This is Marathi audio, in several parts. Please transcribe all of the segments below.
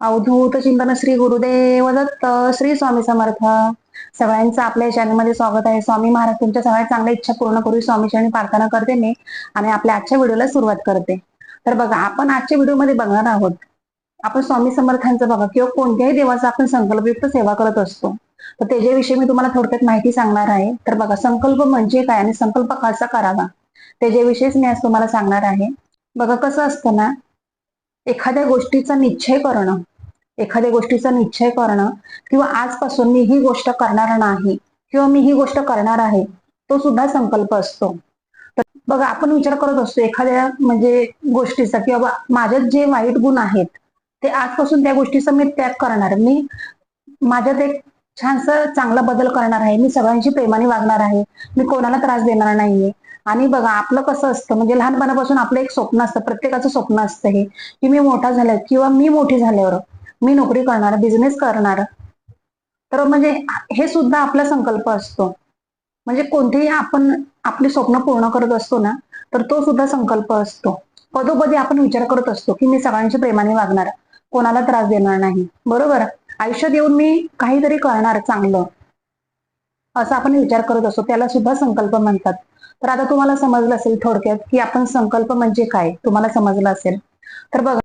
अवधूत चिंतन श्री गुरुदेव दत्त श्री स्वामी समर्थ. सगळ्यांचं आपल्या चॅनलमध्ये स्वागत आहे. स्वामी महाराज तुमच्या सगळ्या चांगल्या इच्छा पूर्ण करू. स्वामी चरणी प्रार्थना करते मी आणि आपल्या आजच्या व्हिडिओला सुरुवात करते. तर बघा आपण आजच्या व्हिडिओमध्ये बघणार आहोत. आपण स्वामी समर्थांचं बघा किंवा कोणत्याही देवाचा आपण संकल्पयुक्त सेवा करत असतो. तर त्याच्याविषयी मी तुम्हाला थोडक्यात माहिती सांगणार आहे. तर बघा संकल्प म्हणजे काय आणि संकल्प कसा करावा? त्याच्याविषयीच मी आज तुम्हाला सांगणार आहे. बघा कसं असतं ना एखाद्या गोष्टीचा निश्चय करणं एखाद्या गोष्टीचा निश्चय करणं किंवा आजपासून मी ही गोष्ट करणार नाही किंवा मी ही गोष्ट करणार आहे तो सुद्धा संकल्प असतो. तर बघा आपण विचार करत असतो एखाद्या म्हणजे गोष्टीचा किंवा माझ्यात जे वाईट गुण आहेत ते आजपासून त्या गोष्टीचा मी त्याग करणार. मी माझ्यात एक छानसा चांगला बदल करणार आहे मी सगळ्यांशी प्रेमाने वागणार आहे मी कोणाला त्रास देणार नाहीये. आणि बघा आपलं कसं असतं म्हणजे लहानपणापासून आपलं एक स्वप्न असतं प्रत्येकाचं स्वप्न असतं हे की मी मोठा झालं किंवा मी मोठी झाल्यावर मी नोकरी करणार बिझनेस करणार. तर म्हणजे हे सुद्धा आपला संकल्प असतो. म्हणजे कोणतेही आपण आपले स्वप्न पूर्ण करत असतो ना तर तो सुद्धा संकल्प असतो. पदोपदी आपण विचार करत असतो की मी सगळ्यांशी प्रेमाने वागणार कोणाला त्रास देणार नाही. बरोबर? आयुष्यात येऊन मी काहीतरी करणार चांगलं असं आपण विचार करत असतो. त्याला सुद्धा संकल्प म्हणतात. तर आता तुम्हाला समजलं असेल थोडक्यात की आपण संकल्प म्हणजे काय? तुम्हाला समजलं असेल. तर बघा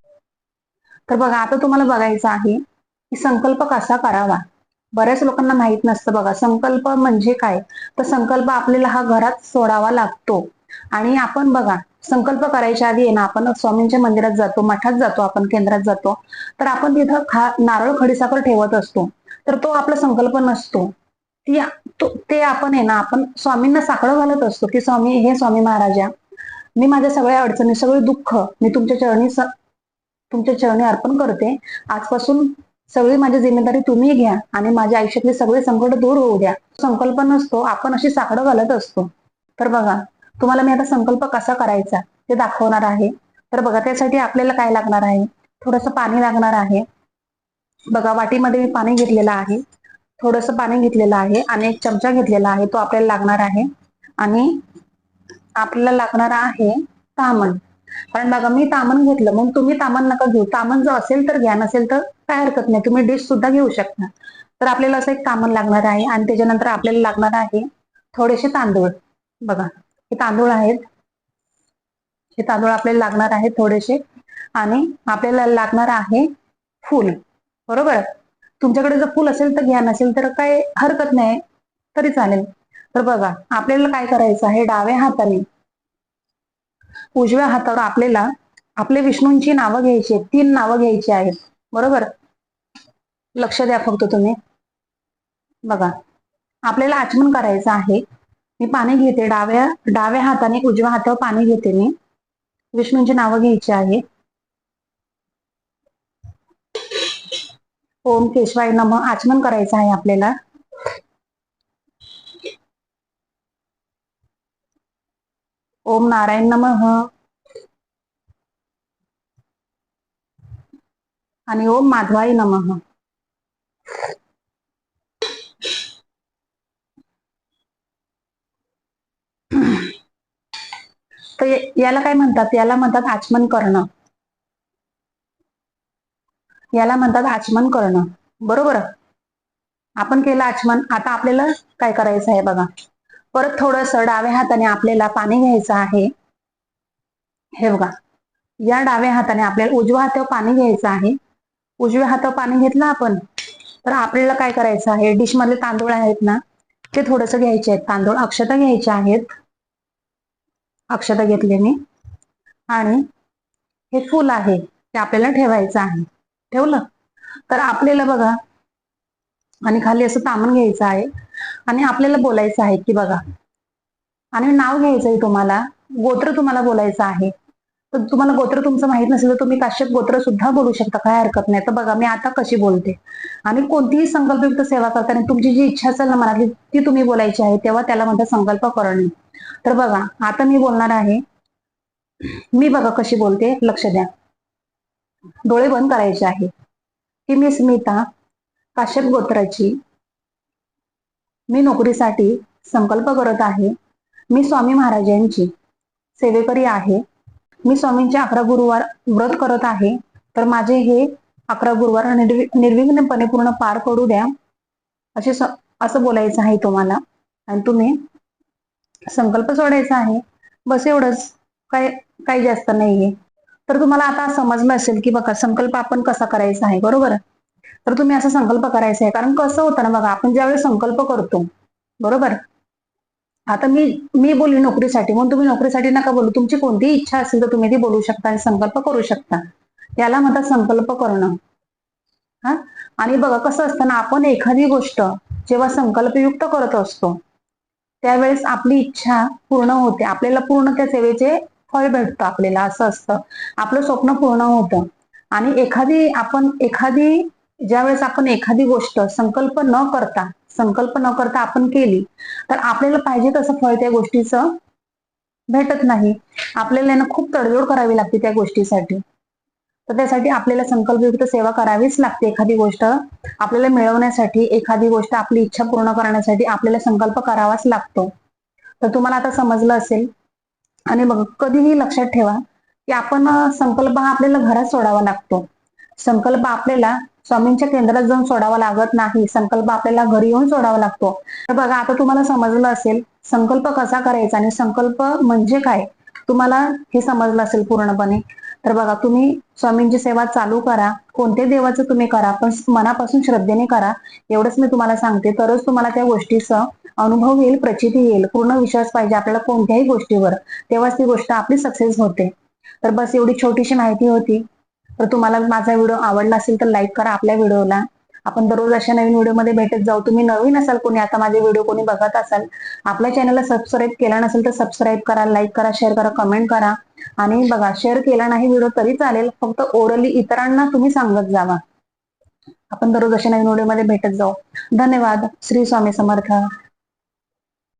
तर बघा आता तुम्हाला बघायचं आहे की संकल्प कसा करावा? बऱ्याच लोकांना माहीत नसतं बघा संकल्प म्हणजे काय? तर संकल्प आपल्याला हा घरात सोडावा लागतो. आणि आपण बघा संकल्प करायच्या आधी आहे ना आपण स्वामींच्या मंदिरात जातो मठात जातो आपण केंद्रात जातो. तर आपण तिथं खा नारळ खडीसाखर ठेवत असतो. तर तो आपला संकल्प नसतो. ती ते आपण आहे ना आपण स्वामींना साकडं घालत असतो की स्वामी हे स्वामी महाराजा मी माझ्या सगळ्या अडचणी सगळे दुःख मी तुमच्या चरणी तुमच्या चरणी अर्पण करते. आजपासून सगळी माझी जिम्मेदारी तुम्ही घ्या आणि माझ्या आयुष्यातले सगळे संकट दूर होऊ द्या. संकल्प नसतो आपण अशी साकडं घालत असतो. तर बघा तुम्हाला मी आता संकल्प कसा करायचा ते दाखवणार आहे. तर बघा त्यासाठी आपल्याला काय लागणार आहे? थोडस पाणी लागणार आहे. बघा वाटीमध्ये मी पाणी घेतलेलं आहे. थोडस पाणी घेतलेलं आहे आणि एक चमचा घेतलेला आहे तो आपल्याला लागणार आहे. आणि आपल्याला लागणार आहे तामण. कारण बघा मी तामण घेतलं मग तुम्ही तामण नका घेऊ. तामण जर असेल तर घ्या नसेल तर काय हरकत नाही. तुम्ही डिश सुद्धा घेऊ शकता. तर आपल्याला असं एक तामण लागणार आहे आणि त्याच्यानंतर आपल्याला लागणार आहे थोडेसे तांदूळ. बघा हे तांदूळ आहेत. हे तांदूळ आपल्याला लागणार आहे थोडेसे आणि आपल्याला लागणार आहे फूल. बरोबर? तुमच्याकडे जर फूल असेल तर घ्या नसेल तर काय हरकत नाही. तरी चालेल. तर बघा आपल्याला काय करायचं आहे? डाव्या हाताने उजव्या हातावर आपल्याला आपले विष्णूंची नावं घ्यायची आहेत. तीन नावं घ्यायची आहेत. बरोबर? लक्ष द्या फक्त तुम्ही. बघा. आपल्याला आचमन करायचं आहे. मी पाणी घेते. डाव्या डाव्या हाताने उजव्या हातावर पाणी घेते मी. विष्णूंची नावं घ्यायची आहे ओम केशवाय नम. आचमन करायचं आहे आपल्याला. ओम नारायण नम. आणि ओम माधवाय नम. तर याला काय म्हणतात? याला म्हणतात आचमन करणं. याला म्हणतात आचमन करणं. बरोबर? आपण केलं आचमन. आता आपल्याला काय करायचं आहे बघा? परत थोडस डाव्या हाताने आपल्याला पाणी घ्यायचं आहे. हे बघा या डाव्या हाताने आपल्याला उजव्या हातावर पाणी घ्यायचं आहे. उजव्या हातावर पाणी घेतलं आपण तर आपल्याला काय करायचं आहे? डिश मधले तांदूळ आहेत ना ते थोडस घ्यायचे आहेत. तांदूळ अक्षता घ्यायचे आहेत. अक्षता घेतले मी. आणि हे फुल आहे ते आपल्याला ठेवायचं आहे. ठेवलं? तर आपल्याला बघा आणि खाली असं तामण घ्यायचं आहे. आणि आपल्याला बोलायचं आहे की बघा. आणि नाव घ्यायचं आहे तुम्हाला. गोत्र तुम्हाला बोलायचं आहे. तर तुम्हाला गोत्र तुमचं माहीत नसेल तर तुम्ही काश्यप गोत्र सुद्धा बोलू शकता. काय हरकत नाही. तर बघा मी आता कशी बोलते. आणि कोणतीही संकल्पयुक्त सेवा करताना तुमची जी इच्छा असेल ना मनातली ती तुम्ही बोलायची आहे तेव्हा त्याला म्हणतात संकल्प करणे. तर बघा आता मी बोलणार आहे. मी बघा कशी बोलते. लक्ष द्या. डोळे बंद करायचे आहे. की मी स्मिता काश्यप गोत्राची मी नोकरीसाठी संकल्प करत आहे. मी स्वामी महाराजांची सेवेकरी आहे. मी स्वामींचे अकरा गुरुवार व्रत करत आहे. तर माझे हे अकरा गुरुवार निर्वि निर्विघ्नपणे पूर्ण पार पडू द्या. असे असं बोलायचं आहे तुम्हाला. आणि तुम्ही संकल्प सोडायचा आहे. बस एवढंच. काय काही जास्त नाहीये. तर तुम्हाला आता समजलं असेल की बघा संकल्प आपण कसा करायचा आहे. बरोबर? तर तुम्ही असा संकल्प करायचा आहे. कारण कसं होतं ना बघा आपण ज्यावेळेस संकल्प करतो बरोबर? आता मी मी बोलली नोकरीसाठी म्हणून तुम्ही नोकरीसाठी नका बोलू. तुमची कोणतीही इच्छा असेल तर तुम्ही ती बोलू शकता आणि संकल्प करू शकता. याला म्हणतात संकल्प करणं. हा? आणि बघा कसं असतं ना आपण एखादी गोष्ट जेव्हा संकल्पयुक्त करत असतो त्यावेळेस आपली इच्छा पूर्ण होते. आपल्याला पूर्ण त्या सेवेचे फळ भेटतं आपल्याला असं असतं. आपलं स्वप्न पूर्ण होतं. आणि एखादी आपण एखादी ज्यावेळेस आपण एखादी गोष्ट संकल्प न करता संकल्प न करता आपण केली तर आपल्याला पाहिजे तसं फळ त्या गोष्टीचं भेटत नाही. आपल्याला ना खूप तडजोड करावी लागते त्या गोष्टीसाठी. तर त्यासाठी आपल्याला संकल्पयुक्त सेवा करावीच लागते एखादी गोष्ट आपल्याला मिळवण्यासाठी एखादी गोष्ट आपली इच्छा पूर्ण करण्यासाठी आपल्याला संकल्प करावाच लागतो. तर तुम्हाला आता समजलं असेल. आणि बघ कधीही लक्षात ठेवा की आपण संकल्प हा आपल्याला घरात सोडावा लागतो. संकल्प आपल्याला स्वामींच्या केंद्रात जाऊन सोडावा लागत नाही. संकल्प आपल्याला घरी येऊन सोडावा लागतो. तर बघा आता तुम्हाला समजलं असेल संकल्प कसा करायचा आणि संकल्प म्हणजे काय? तुम्हाला हे समजलं असेल पूर्णपणे. तर बघा तुम्ही स्वामींची सेवा चालू करा. कोणते देवाचं तुम्ही करा पण मनापासून श्रद्धेने करा. एवढंच मी तुम्हाला सांगते. तरच तुम्हाला त्या गोष्टीचा अनुभव येईल प्रचिती येईल पूर्ण विश्वास पाहिजे आपल्याला कोणत्याही गोष्टीवर. तेव्हाच ती गोष्ट आपली सक्सेस होते. तर बस एवढी छोटीशी माहिती होती. तर तुम्हाला माझा व्हिडिओ आवडला असेल तर लाईक करा आपल्या व्हिडिओला. आपण दररोज अशा नवीन व्हिडिओमध्ये भेटत जाऊ. तुम्ही नवीन असाल कोणी आता माझे व्हिडिओ कोणी बघत असाल आपल्या चॅनलला सबस्क्राईब केला नसेल तर सबस्क्राईब करा लाईक करा शेअर करा कमेंट करा. आणि बघा शेअर केला नाही व्हिडिओ तरी चालेल फक्त ओरली इतरांना तुम्ही सांगत जावा. आपण दररोज अशा नवीन व्हिडिओमध्ये भेटत जाऊ. धन्यवाद. श्री स्वामी समर्थ.